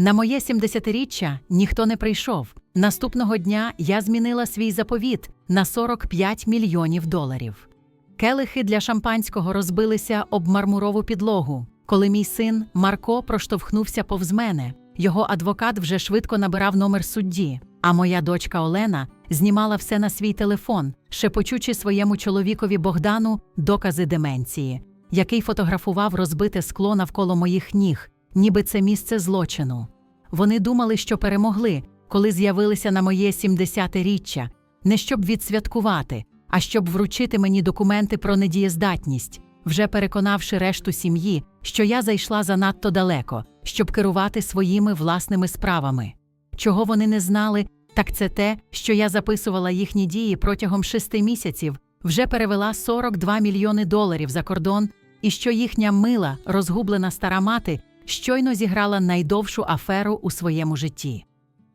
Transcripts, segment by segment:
На моє 70-річчя ніхто не прийшов. Наступного дня я змінила свій заповіт на 45 мільйонів доларів. Келихи для шампанського розбилися об мармурову підлогу. Коли мій син Марко проштовхнувся повз мене, його адвокат вже швидко набирав номер судді, а моя дочка Олена знімала все на свій телефон, шепочучи своєму чоловікові Богдану докази деменції, який фотографував розбите скло навколо моїх ніг, ніби це місце злочину. Вони думали, що перемогли, коли з'явилися на моє 70-річчя, не щоб відсвяткувати, а щоб вручити мені документи про недієздатність, вже переконавши решту сім'ї, що я зайшла занадто далеко, щоб керувати своїми власними справами. Чого вони не знали, так це те, що я записувала їхні дії протягом шести місяців, вже перевела 42 мільйони доларів за кордон, і що їхня мила, розгублена стара мати, щойно зіграла найдовшу аферу у своєму житті.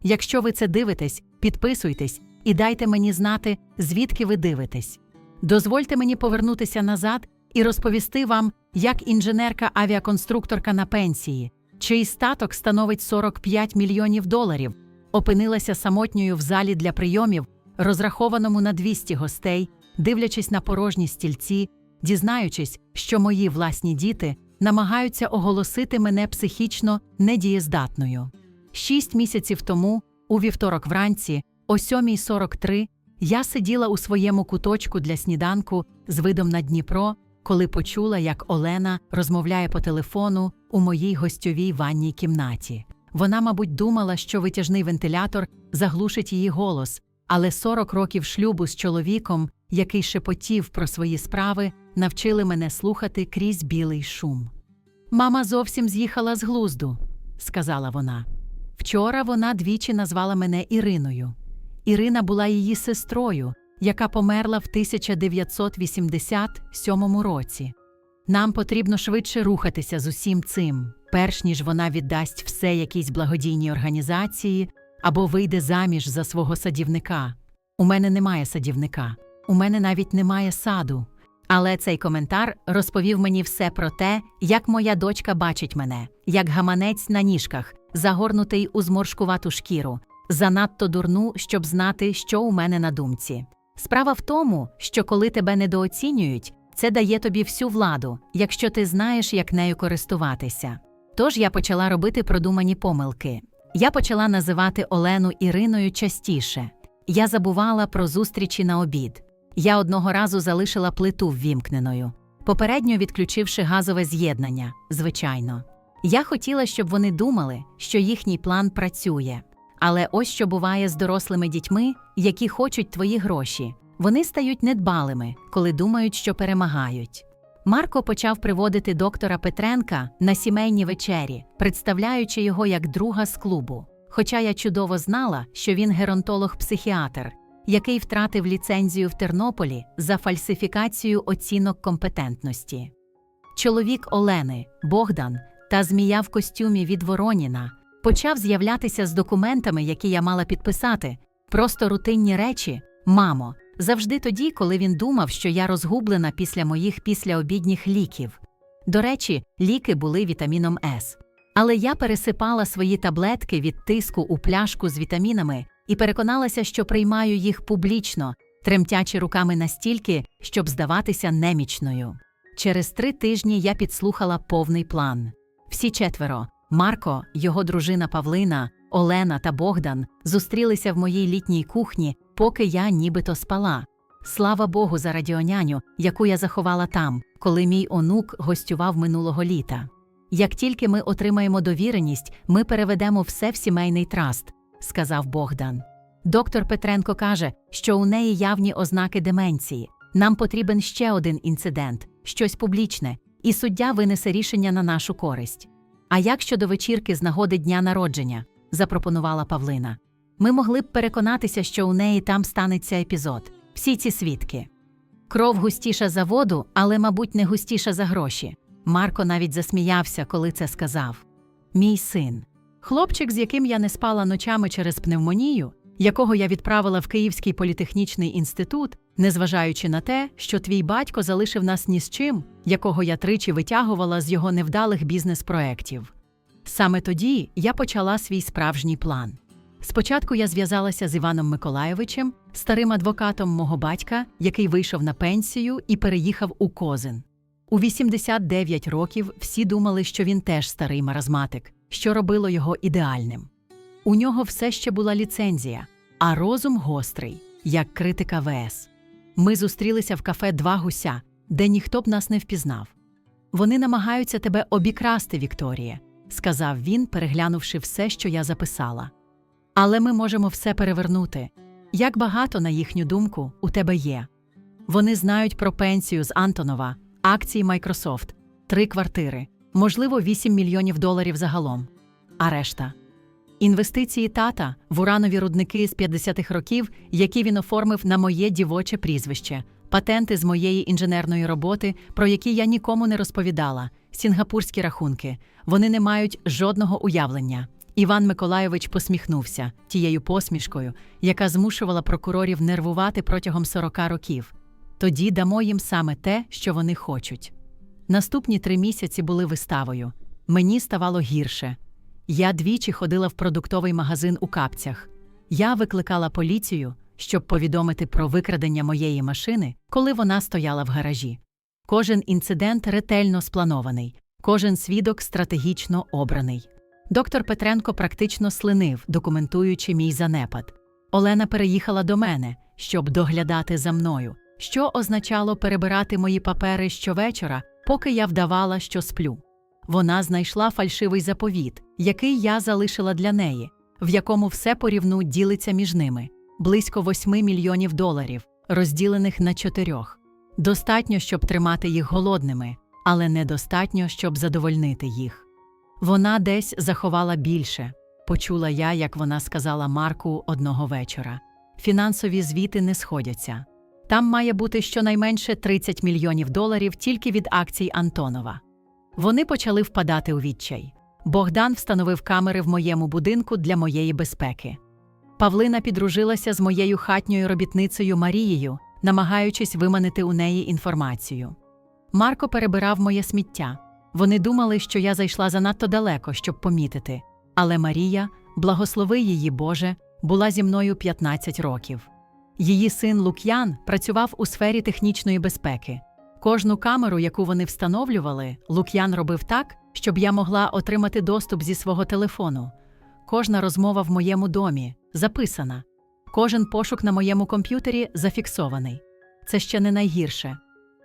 Якщо ви це дивитесь, підписуйтесь і дайте мені знати, звідки ви дивитесь. Дозвольте мені повернутися назад і розповісти вам, як інженерка-авіаконструкторка на пенсії, чий статок становить 45 мільйонів доларів, опинилася самотньою в залі для прийомів, розрахованому на 200 гостей, дивлячись на порожні стільці, дізнаючись, що мої власні діти намагаються оголосити мене психічно недієздатною. Шість місяців тому, у вівторок вранці, о 7.43, я сиділа у своєму куточку для сніданку з видом на Дніпро, коли почула, як Олена розмовляє по телефону у моїй гостьовій ванній кімнаті. Вона, мабуть, думала, що витяжний вентилятор заглушить її голос, але 40 років шлюбу з чоловіком, який шепотів про свої справи, навчили мене слухати крізь білий шум. Мама зовсім з'їхала з глузду, сказала вона. Вчора вона двічі назвала мене Іриною. Ірина була її сестрою, яка померла в 1987 році. Нам потрібно швидше рухатися з усім цим, перш ніж вона віддасть все якійсь благодійній організації або вийде заміж за свого садівника. У мене немає садівника, у мене навіть немає саду. Але цей коментар розповів мені все про те, як моя дочка бачить мене, як гаманець на ніжках, загорнутий у зморшкувату шкіру, занадто дурну, щоб знати, що у мене на думці. Справа в тому, що коли тебе недооцінюють, це дає тобі всю владу, якщо ти знаєш, як нею користуватися. Тож я почала робити продумані помилки. Я почала називати Олену Іриною частіше. Я забувала про зустрічі на обід. Я одного разу залишила плиту ввімкненою, попередньо відключивши газове з'єднання, звичайно. Я хотіла, щоб вони думали, що їхній план працює. Але ось що буває з дорослими дітьми, які хочуть твої гроші. Вони стають недбалими, коли думають, що перемагають. Марко почав приводити доктора Петренка на сімейні вечері, представляючи його як друга з клубу. Хоча я чудово знала, що він геронтолог-психіатр, який втратив ліцензію в Тернополі за фальсифікацію оцінок компетентності. Чоловік Олени, Богдан та змія в костюмі від Вороніна почав з'являтися з документами, які я мала підписати, просто рутинні речі, мамо, завжди тоді, коли він думав, що я розгублена після моїх післяобідніх ліків. До речі, ліки були вітаміном С. Але я пересипала свої таблетки від тиску у пляшку з вітамінами і переконалася, що приймаю їх публічно, тремтячи руками настільки, щоб здаватися немічною. Через три тижні я підслухала повний план. Всі четверо Марко, його дружина Павлина, Олена та Богдан зустрілися в моїй літній кухні, поки я нібито спала. Слава Богу, за радіоняню, яку я заховала там, коли мій онук гостював минулого літа. Як тільки ми отримаємо довіреність, ми переведемо все в сімейний траст, сказав Богдан. Доктор Петренко каже, що у неї явні ознаки деменції. Нам потрібен ще один інцидент, щось публічне, і суддя винесе рішення на нашу користь. А як щодо вечірки з нагоди дня народження, запропонувала Павлина. Ми могли б переконатися, що у неї там станеться епізод. Всі ці свідки. Кров густіша за воду, але, мабуть, не густіша за гроші. Марко навіть засміявся, коли це сказав. Мій син. Хлопчик, з яким я не спала ночами через пневмонію, якого я відправила в Київський політехнічний інститут, незважаючи на те, що твій батько залишив нас ні з чим, якого я тричі витягувала з його невдалих бізнес-проєктів. Саме тоді я почала свій справжній план. Спочатку я зв'язалася з Іваном Миколайовичем, старим адвокатом мого батька, який вийшов на пенсію і переїхав у Козин. У 89 років всі думали, що він теж старий маразматик, що робило його ідеальним. У нього все ще була ліцензія, а розум гострий, як критика ВС. Ми зустрілися в кафе Два гуся, де ніхто б нас не впізнав. Вони намагаються тебе обікрасти, Вікторія, сказав він, переглянувши все, що я записала. Але ми можемо все перевернути. Як багато, на їхню думку, у тебе є. Вони знають про пенсію з Антонова, акції Microsoft, три квартири, можливо, 8 мільйонів доларів загалом. А решта інвестиції тата в уранові рудники з 50-х років, які він оформив на моє дівоче прізвище, патенти з моєї інженерної роботи, про які я нікому не розповідала, сінгапурські рахунки. Вони не мають жодного уявлення. Іван Миколайович посміхнувся тією посмішкою, яка змушувала прокурорів нервувати протягом 40 років. Тоді дамо їм саме те, що вони хочуть. Наступні три місяці були виставою. Мені ставало гірше. Я двічі ходила в продуктовий магазин у капцях. Я викликала поліцію, щоб повідомити про викрадення моєї машини, коли вона стояла в гаражі. Кожен інцидент ретельно спланований, кожен свідок стратегічно обраний. Доктор Петренко практично слинив, документуючи мій занепад. Олена переїхала до мене, щоб доглядати за мною, що означало перебирати мої папери щовечора, поки я вдавала, що сплю. Вона знайшла фальшивий заповіт, який я залишила для неї, в якому все порівну ділиться між ними близько 8 мільйонів доларів, розділених на чотирьох. Достатньо, щоб тримати їх голодними, але недостатньо, щоб задовольнити їх. Вона десь заховала більше, почула я, як вона сказала Марку одного вечора. Фінансові звіти не сходяться. Там має бути щонайменше 30 мільйонів доларів тільки від акцій Антонова. Вони почали впадати у відчай. Богдан встановив камери в моєму будинку для моєї безпеки. Павлина підружилася з моєю хатньою робітницею Марією, намагаючись виманити у неї інформацію. Марко перебирав моє сміття. Вони думали, що я зайшла занадто далеко, щоб помітити. Але Марія, благослови її Боже, була зі мною 15 років. Її син Лук'ян працював у сфері технічної безпеки. Кожну камеру, яку вони встановлювали, Лук'ян робив так, щоб я могла отримати доступ зі свого телефону. Кожна розмова в моєму домі записана, кожен пошук на моєму комп'ютері зафіксований. Це ще не найгірше.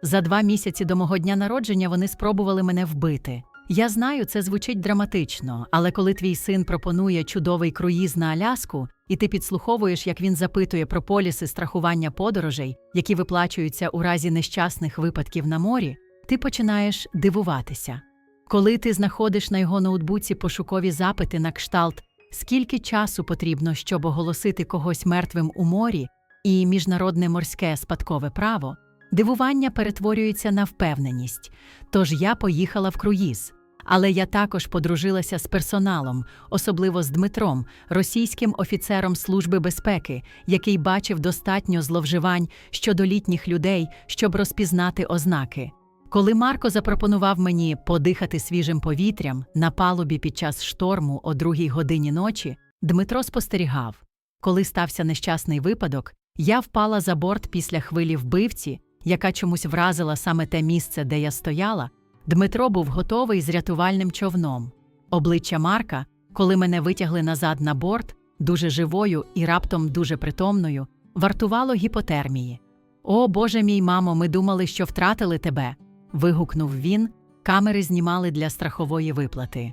За два місяці до мого дня народження вони спробували мене вбити. Я знаю, це звучить драматично, але коли твій син пропонує чудовий круїз на Аляску, і ти підслуховуєш, як він запитує про поліси страхування подорожей, які виплачуються у разі нещасних випадків на морі, ти починаєш дивуватися. Коли ти знаходиш на його ноутбуці пошукові запити на кшталт, скільки часу потрібно, щоб оголосити когось мертвим у морі, і міжнародне морське спадкове право, дивування перетворюється на впевненість. Тож я поїхала в круїз. Але я також подружилася з персоналом, особливо з Дмитром, російським офіцером Служби безпеки, який бачив достатньо зловживань щодо літніх людей, щоб розпізнати ознаки. Коли Марко запропонував мені подихати свіжим повітрям на палубі під час шторму о другій годині ночі, Дмитро спостерігав. Коли стався нещасний випадок, я впала за борт після хвилі вбивці, яка чомусь вразила саме те місце, де я стояла. Дмитро був готовий з рятувальним човном. Обличчя Марка, коли мене витягли назад на борт, дуже живою і раптом дуже притомною, вартувало гіпотермії. О, Боже мій мамо, ми думали, що втратили тебе. вигукнув він, камери знімали для страхової виплати.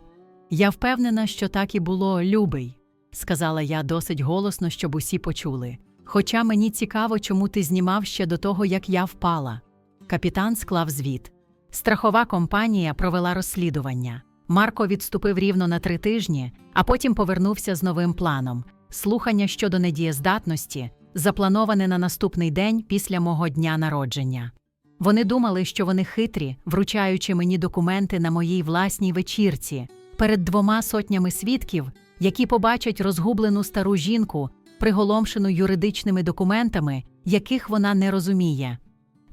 Я впевнена, що так і було, любий, сказала я досить голосно, щоб усі почули. Хоча мені цікаво, чому ти знімав ще до того, як я впала. Капітан склав звіт. Страхова компанія провела розслідування. Марко відступив рівно на три тижні, а потім повернувся з новим планом слухання щодо недієздатності, заплановане на наступний день після мого дня народження. Вони думали, що вони хитрі, вручаючи мені документи на моїй власній вечірці перед двома сотнями свідків, які побачать розгублену стару жінку, приголомшену юридичними документами, яких вона не розуміє.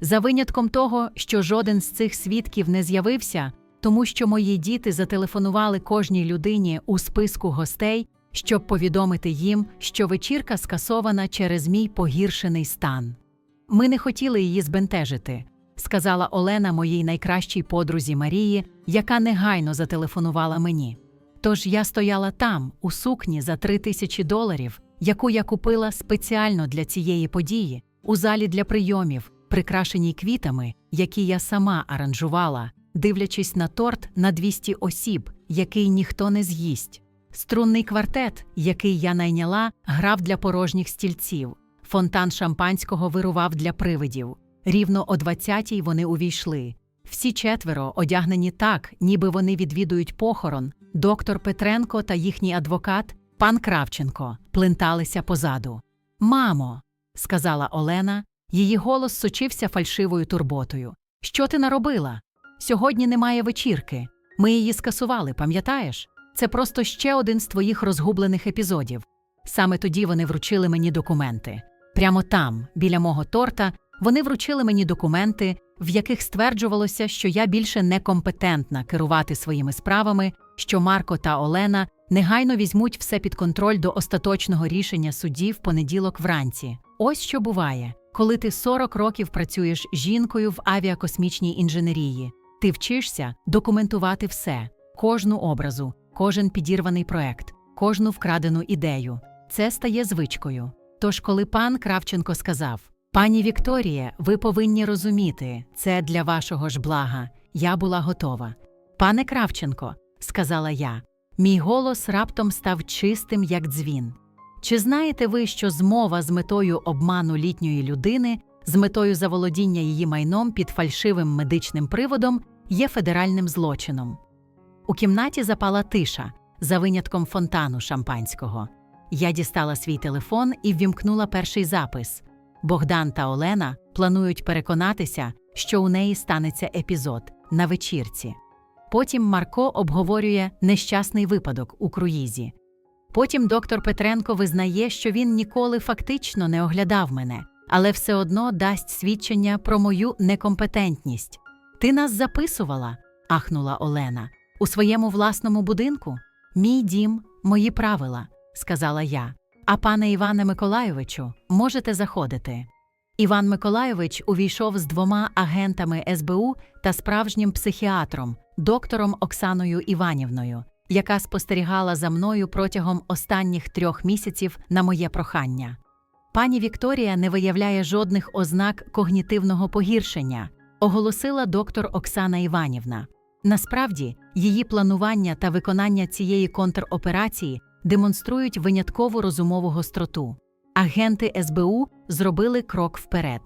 За винятком того, що жоден з цих свідків не з'явився, тому що мої діти зателефонували кожній людині у списку гостей, щоб повідомити їм, що вечірка скасована через мій погіршений стан. Ми не хотіли її збентежити, сказала Олена моїй найкращій подрузі Марії, яка негайно зателефонувала мені. Тож я стояла там, у сукні за три тисячі доларів, яку я купила спеціально для цієї події, у залі для прийомів, прикрашеній квітами, які я сама аранжувала, дивлячись на торт на 200 осіб, який ніхто не з'їсть. Струнний квартет, який я найняла, грав для порожніх стільців. Фонтан шампанського вирував для привидів. Рівно о 20-й вони увійшли. Всі четверо одягнені так, ніби вони відвідують похорон. Доктор Петренко та їхній адвокат, пан Кравченко, пленталися позаду. Мамо, сказала Олена, її голос сочився фальшивою турботою. Що ти наробила? Сьогодні немає вечірки. Ми її скасували, пам'ятаєш? Це просто ще один з твоїх розгублених епізодів. Саме тоді вони вручили мені документи. Прямо там, біля мого торта, вони вручили мені документи, в яких стверджувалося, що я більше некомпетентна керувати своїми справами, що Марко та Олена негайно візьмуть все під контроль до остаточного рішення судді в понеділок вранці. Ось що буває, коли ти 40 років працюєш жінкою в авіакосмічній інженерії. Ти вчишся документувати все, кожну образу, кожен підірваний проект, кожну вкрадену ідею. Це стає звичкою. Тож, коли пан Кравченко сказав: Пані Вікторіє, ви повинні розуміти, це для вашого ж блага. Я була готова. Пане Кравченко, сказала я, мій голос раптом став чистим, як дзвін. Чи знаєте ви, що змова з метою обману літньої людини, з метою заволодіння її майном під фальшивим медичним приводом є федеральним злочином? У кімнаті запала тиша за винятком фонтану шампанського. Я дістала свій телефон і ввімкнула перший запис. Богдан та Олена планують переконатися, що у неї станеться епізод на вечірці. Потім Марко обговорює нещасний випадок у круїзі. Потім доктор Петренко визнає, що він ніколи фактично не оглядав мене, але все одно дасть свідчення про мою некомпетентність. Ти нас записувала, ахнула Олена. У своєму власному будинку? Мій дім, мої правила, сказала я. А пане Іване Миколайовичу, можете заходити. Іван Миколайович увійшов з двома агентами СБУ та справжнім психіатром, доктором Оксаною Іванівною, яка спостерігала за мною протягом останніх трьох місяців на моє прохання. Пані Вікторія не виявляє жодних ознак когнітивного погіршення, оголосила доктор Оксана Іванівна. Насправді, її планування та виконання цієї контроперації демонструють виняткову розумову гостроту. Агенти СБУ зробили крок вперед.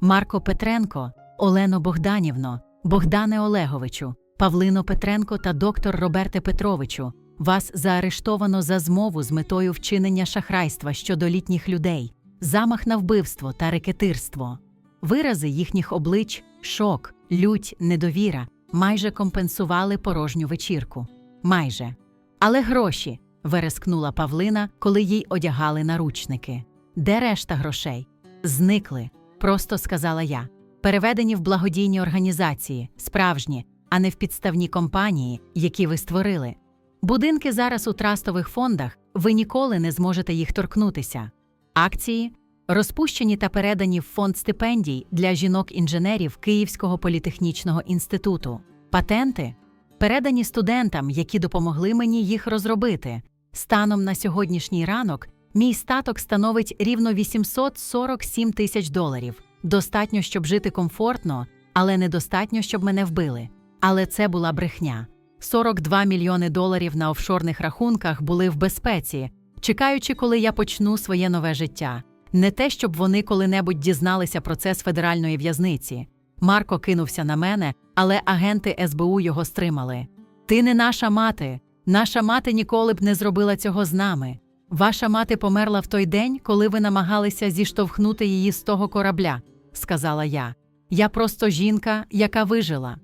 Марко Петренко, Олено Богданівно, Богдане Олеговичу, Павлино Петренко та доктор Роберте Петровичу. Вас заарештовано за змову з метою вчинення шахрайства щодо літніх людей, замах на вбивство та рекетирство. Вирази їхніх облич, шок, лють, недовіра майже компенсували порожню вечірку. Майже. Але гроші. верескнула Павлина, коли їй одягали наручники. Де решта грошей? Зникли, просто сказала я. Переведені в благодійні організації, справжні, а не в підставні компанії, які ви створили. Будинки зараз у трастових фондах, ви ніколи не зможете їх торкнутися. Акції розпущені та передані в фонд стипендій для жінок-інженерів Київського політехнічного інституту, патенти передані студентам, які допомогли мені їх розробити. Станом на сьогоднішній ранок мій статок становить рівно 847 тисяч доларів. Достатньо, щоб жити комфортно, але недостатньо, щоб мене вбили. Але це була брехня. 42 мільйони доларів на офшорних рахунках були в безпеці, чекаючи, коли я почну своє нове життя. Не те, щоб вони коли-небудь дізналися про це з федеральної в'язниці. Марко кинувся на мене, але агенти СБУ його стримали. Ти не наша мати. Наша мати ніколи б не зробила цього з нами. Ваша мати померла в той день, коли ви намагалися зіштовхнути її з того корабля, сказала я. Я просто жінка, яка вижила.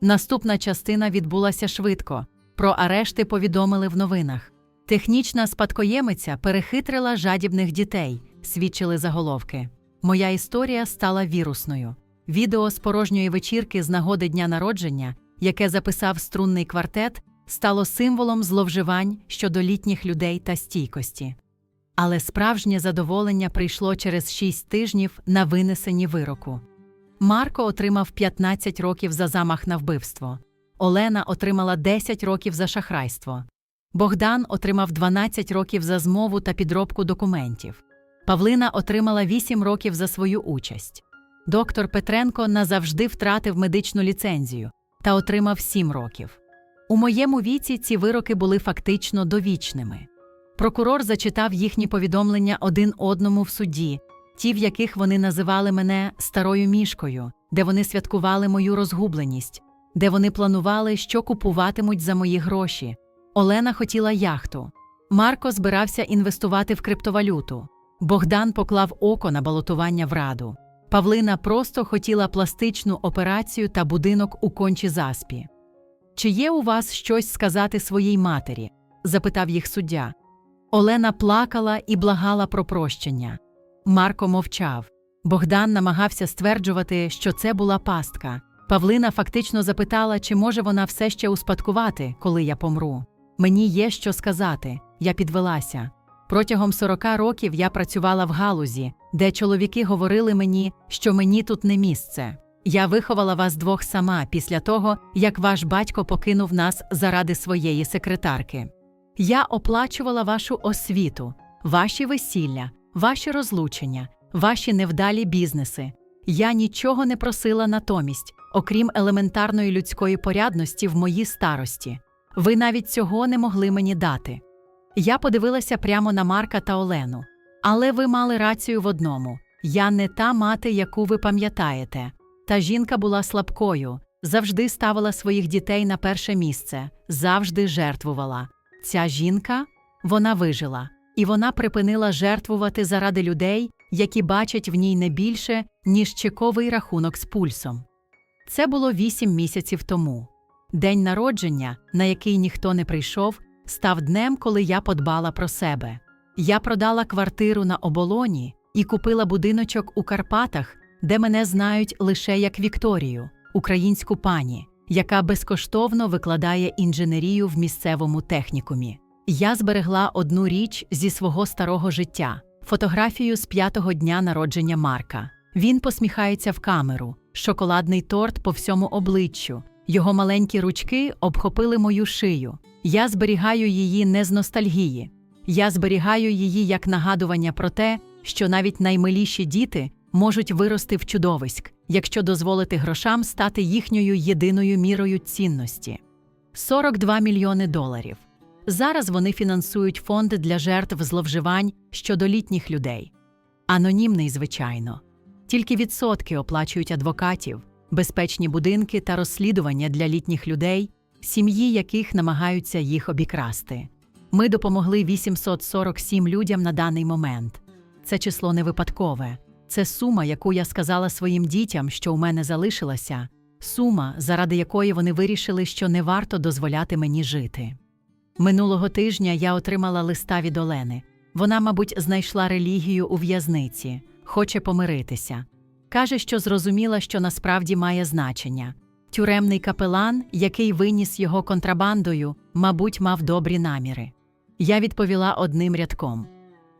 Наступна частина відбулася швидко. Про арешти повідомили в новинах. Технічна спадкоємиця перехитрила жадібних дітей, свідчили заголовки. Моя історія стала вірусною. Відео з порожньої вечірки з нагоди дня народження, яке записав струнний квартет, стало символом зловживань щодо літніх людей та стійкості. Але справжнє задоволення прийшло через шість тижнів на винесенні вироку. Марко отримав 15 років за замах на вбивство. Олена отримала 10 років за шахрайство. Богдан отримав 12 років за змову та підробку документів. Павлина отримала 8 років за свою участь. Доктор Петренко назавжди втратив медичну ліцензію та отримав 7 років. У моєму віці ці вироки були фактично довічними. Прокурор зачитав їхні повідомлення один одному в суді, ті, в яких вони називали мене старою мішкою, де вони святкували мою розгубленість, де вони планували, що купуватимуть за мої гроші. Олена хотіла яхту. Марко збирався інвестувати в криптовалюту. Богдан поклав око на балотування в раду. Павлина просто хотіла пластичну операцію та будинок у кончі заспі. Чи є у вас щось сказати своїй матері? запитав їх суддя. Олена плакала і благала про прощення. Марко мовчав. Богдан намагався стверджувати, що це була пастка. Павлина фактично запитала, чи може вона все ще успадкувати, коли я помру. Мені є що сказати, я підвелася. Протягом 40 років я працювала в галузі, де чоловіки говорили мені, що мені тут не місце. Я виховала вас двох сама після того, як ваш батько покинув нас заради своєї секретарки. Я оплачувала вашу освіту, ваші весілля, ваші розлучення, ваші невдалі бізнеси. Я нічого не просила натомість, окрім елементарної людської порядності в моїй старості. Ви навіть цього не могли мені дати. Я подивилася прямо на Марка та Олену. Але ви мали рацію в одному я не та мати, яку ви пам'ятаєте. Та жінка була слабкою, завжди ставила своїх дітей на перше місце, завжди жертвувала. Ця жінка вона вижила, і вона припинила жертвувати заради людей, які бачать в ній не більше, ніж чековий рахунок з пульсом. Це було вісім місяців тому. День народження, на який ніхто не прийшов, став днем, коли я подбала про себе. Я продала квартиру на оболоні і купила будиночок у Карпатах, де мене знають лише як Вікторію, українську пані, яка безкоштовно викладає інженерію в місцевому технікумі. Я зберегла одну річ зі свого старого життя фотографію з п'ятого дня народження Марка. Він посміхається в камеру, шоколадний торт по всьому обличчю. Його маленькі ручки обхопили мою шию. Я зберігаю її не з ностальгії. Я зберігаю її як нагадування про те, що навіть наймиліші діти можуть вирости в чудовиськ, якщо дозволити грошам стати їхньою єдиною мірою цінності. 42 мільйони доларів. Зараз вони фінансують фонд для жертв зловживань щодо літніх людей. Анонімний, звичайно. Тільки відсотки оплачують адвокатів, безпечні будинки та розслідування для літніх людей, сім'ї яких намагаються їх обікрасти. Ми допомогли 847 людям на даний момент. Це число не випадкове. Це сума, яку я сказала своїм дітям, що у мене залишилася, сума, заради якої вони вирішили, що не варто дозволяти мені жити. Минулого тижня я отримала листа від Олени. Вона, мабуть, знайшла релігію у в'язниці, хоче помиритися. Каже, що зрозуміла, що насправді має значення. Тюремний капелан, який виніс його контрабандою, мабуть, мав добрі наміри. Я відповіла одним рядком: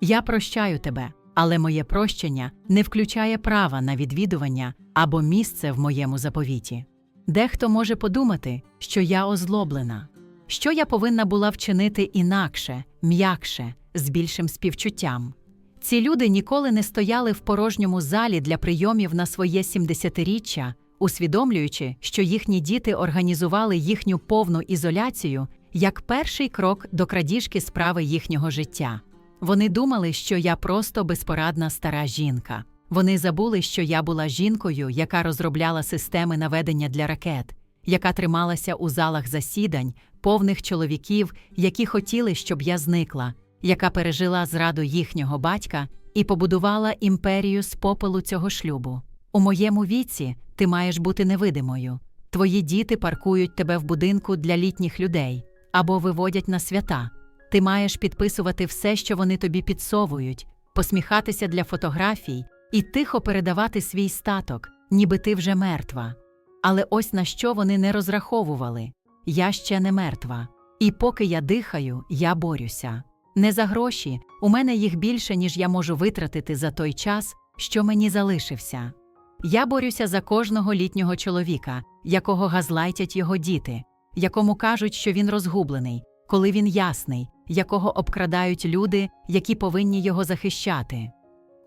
Я прощаю тебе, але моє прощення не включає права на відвідування або місце в моєму заповіті. Дехто може подумати, що я озлоблена, що я повинна була вчинити інакше, м'якше, з більшим співчуттям. Ці люди ніколи не стояли в порожньому залі для прийомів на своє 70-річчя, усвідомлюючи, що їхні діти організували їхню повну ізоляцію як перший крок до крадіжки справи їхнього життя. Вони думали, що я просто безпорадна стара жінка. Вони забули, що я була жінкою, яка розробляла системи наведення для ракет, яка трималася у залах засідань, повних чоловіків, які хотіли, щоб я зникла, яка пережила зраду їхнього батька і побудувала імперію з попелу цього шлюбу. У моєму віці ти маєш бути невидимою. Твої діти паркують тебе в будинку для літніх людей або виводять на свята. Ти маєш підписувати все, що вони тобі підсовують, посміхатися для фотографій і тихо передавати свій статок, ніби ти вже мертва. Але ось на що вони не розраховували я ще не мертва. І поки я дихаю, я борюся. Не за гроші, у мене їх більше, ніж я можу витратити за той час, що мені залишився. Я борюся за кожного літнього чоловіка, якого газлайтять його діти, якому кажуть, що він розгублений, коли він ясний, якого обкрадають люди, які повинні його захищати.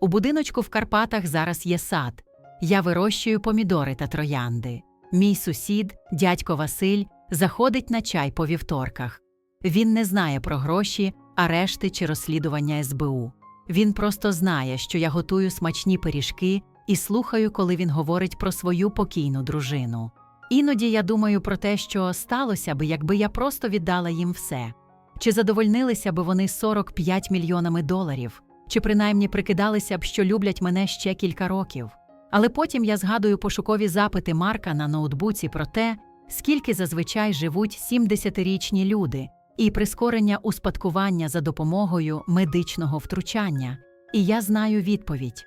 У будиночку в Карпатах зараз є сад. Я вирощую помідори та троянди. Мій сусід, дядько Василь, заходить на чай по вівторках. Він не знає про гроші, арешти чи розслідування СБУ. Він просто знає, що я готую смачні пиріжки і слухаю, коли він говорить про свою покійну дружину. Іноді я думаю про те, що сталося би, якби я просто віддала їм все. Чи задовольнилися би вони 45 мільйонами доларів, чи принаймні прикидалися б, що люблять мене ще кілька років. Але потім я згадую пошукові запити Марка на ноутбуці про те, скільки зазвичай живуть 70-річні люди, і прискорення успадкування за допомогою медичного втручання. І я знаю відповідь.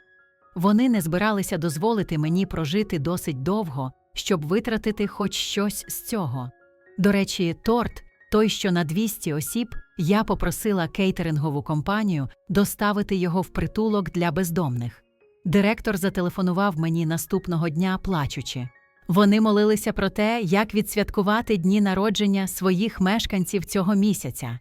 Вони не збиралися дозволити мені прожити досить довго, щоб витратити хоч щось з цього. До речі, торт, той, що на 200 осіб, я попросила кейтерингову компанію доставити його в притулок для бездомних. Директор зателефонував мені наступного дня, плачучи. Вони молилися про те, як відсвяткувати дні народження своїх мешканців цього місяця.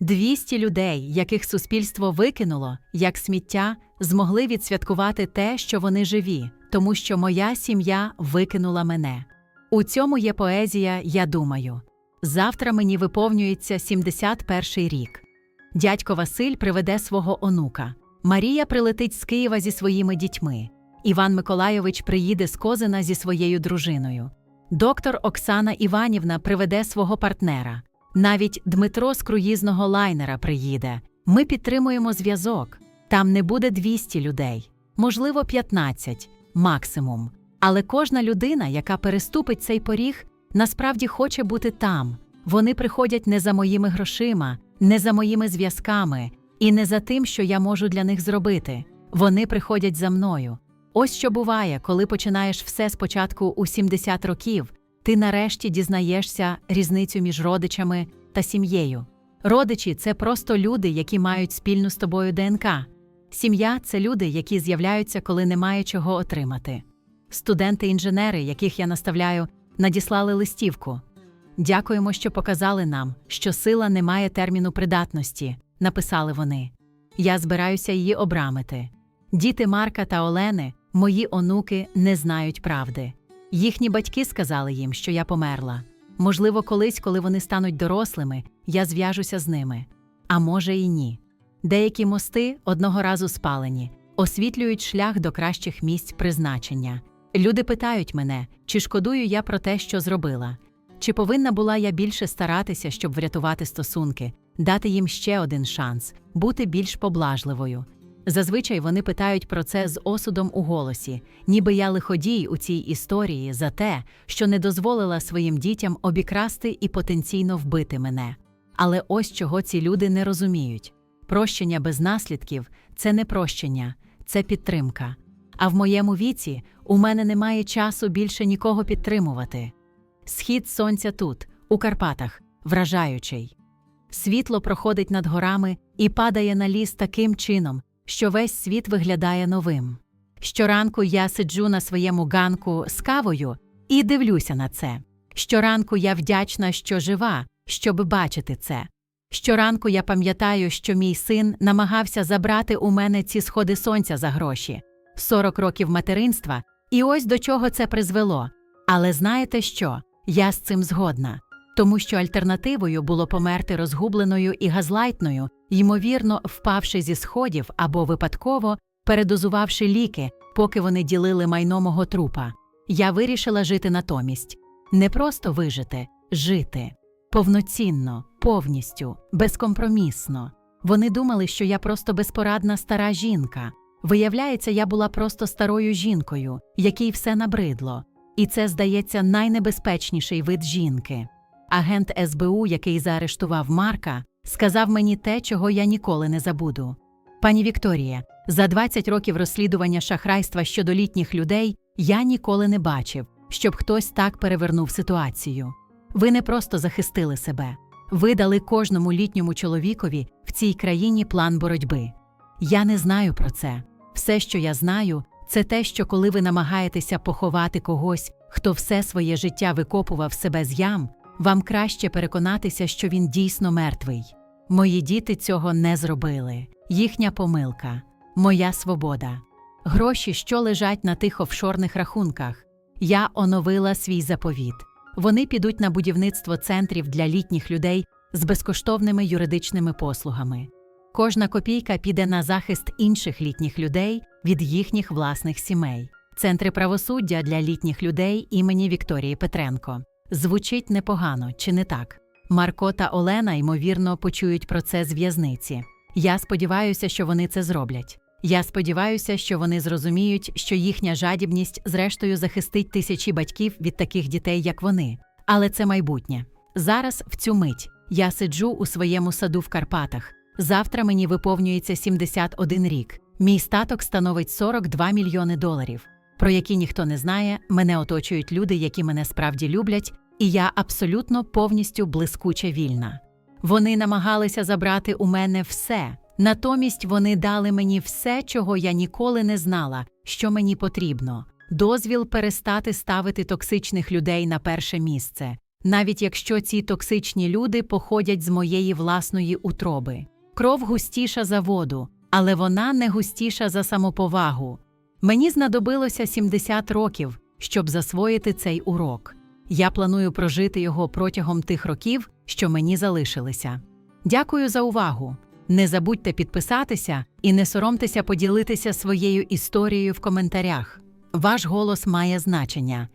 200 людей, яких суспільство викинуло, як сміття, змогли відсвяткувати те, що вони живі, тому що моя сім'я викинула мене. У цьому є поезія, я думаю. Завтра мені виповнюється 71-й рік. Дядько Василь приведе свого онука. Марія прилетить з Києва зі своїми дітьми. Іван Миколайович приїде з Козина зі своєю дружиною. Доктор Оксана Іванівна приведе свого партнера. Навіть Дмитро з круїзного лайнера приїде. Ми підтримуємо зв'язок. Там не буде 200 людей, можливо, 15, максимум. Але кожна людина, яка переступить цей поріг, насправді хоче бути там. Вони приходять не за моїми грошима, не за моїми зв'язками і не за тим, що я можу для них зробити. Вони приходять за мною. Ось що буває, коли починаєш все спочатку у 70 років, ти нарешті дізнаєшся різницю між родичами та сім'єю. Родичі це просто люди, які мають спільну з тобою ДНК. Сім'я це люди, які з'являються, коли немає чого отримати. Студенти-інженери, яких я наставляю, надіслали листівку. Дякуємо, що показали нам, що сила не має терміну придатності, написали вони. Я збираюся її обрамити. Діти Марка та Олени, мої онуки, не знають правди. Їхні батьки сказали їм, що я померла. Можливо, колись, коли вони стануть дорослими, я зв'яжуся з ними. А може, і ні. Деякі мости одного разу спалені, освітлюють шлях до кращих місць призначення. Люди питають мене, чи шкодую я про те, що зробила, чи повинна була я більше старатися, щоб врятувати стосунки, дати їм ще один шанс, бути більш поблажливою. Зазвичай вони питають про це з осудом у голосі, ніби я лиходій у цій історії за те, що не дозволила своїм дітям обікрасти і потенційно вбити мене. Але ось чого ці люди не розуміють прощення без наслідків це не прощення, це підтримка. А в моєму віці у мене немає часу більше нікого підтримувати. Схід сонця тут, у Карпатах, вражаючий. Світло проходить над горами і падає на ліс таким чином, що весь світ виглядає новим. Щоранку я сиджу на своєму ганку з кавою і дивлюся на це. Щоранку я вдячна, що жива, щоб бачити це. Щоранку я пам'ятаю, що мій син намагався забрати у мене ці сходи сонця за гроші 40 років материнства, і ось до чого це призвело. Але знаєте що? Я з цим згодна. Тому що альтернативою було померти розгубленою і газлайтною, ймовірно, впавши зі сходів або випадково передозувавши ліки, поки вони ділили майно мого трупа. Я вирішила жити натомість. Не просто вижити, жити повноцінно, повністю, безкомпромісно. Вони думали, що я просто безпорадна стара жінка. Виявляється, я була просто старою жінкою, якій все набридло. І це, здається, найнебезпечніший вид жінки. Агент СБУ, який заарештував Марка, сказав мені те, чого я ніколи не забуду. Пані Вікторія, за 20 років розслідування шахрайства щодо літніх людей я ніколи не бачив, щоб хтось так перевернув ситуацію. Ви не просто захистили себе, ви дали кожному літньому чоловікові в цій країні план боротьби. Я не знаю про це. Все, що я знаю, це те, що коли ви намагаєтеся поховати когось, хто все своє життя викопував себе з ям, вам краще переконатися, що він дійсно мертвий. Мої діти цього не зробили. Їхня помилка, моя свобода. Гроші, що лежать на тих офшорних рахунках. Я оновила свій заповіт. Вони підуть на будівництво центрів для літніх людей з безкоштовними юридичними послугами. Кожна копійка піде на захист інших літніх людей від їхніх власних сімей. Центри правосуддя для літніх людей імені Вікторії Петренко. Звучить непогано, чи не так? Марко та Олена, ймовірно, почують про це з в'язниці. Я сподіваюся, що вони це зроблять. Я сподіваюся, що вони зрозуміють, що їхня жадібність зрештою захистить тисячі батьків від таких дітей, як вони. Але це майбутнє. Зараз, в цю мить, я сиджу у своєму саду в Карпатах. Завтра мені виповнюється 71 рік. Мій статок становить 42 мільйони доларів. Про які ніхто не знає, мене оточують люди, які мене справді люблять, і я абсолютно повністю блискуче вільна. Вони намагалися забрати у мене все. Натомість вони дали мені все, чого я ніколи не знала, що мені потрібно. Дозвіл перестати ставити токсичних людей на перше місце, навіть якщо ці токсичні люди походять з моєї власної утроби. Кров густіша за воду, але вона не густіша за самоповагу. Мені знадобилося 70 років, щоб засвоїти цей урок. Я планую прожити його протягом тих років, що мені залишилися. Дякую за увагу. Не забудьте підписатися і не соромтеся поділитися своєю історією в коментарях. Ваш голос має значення.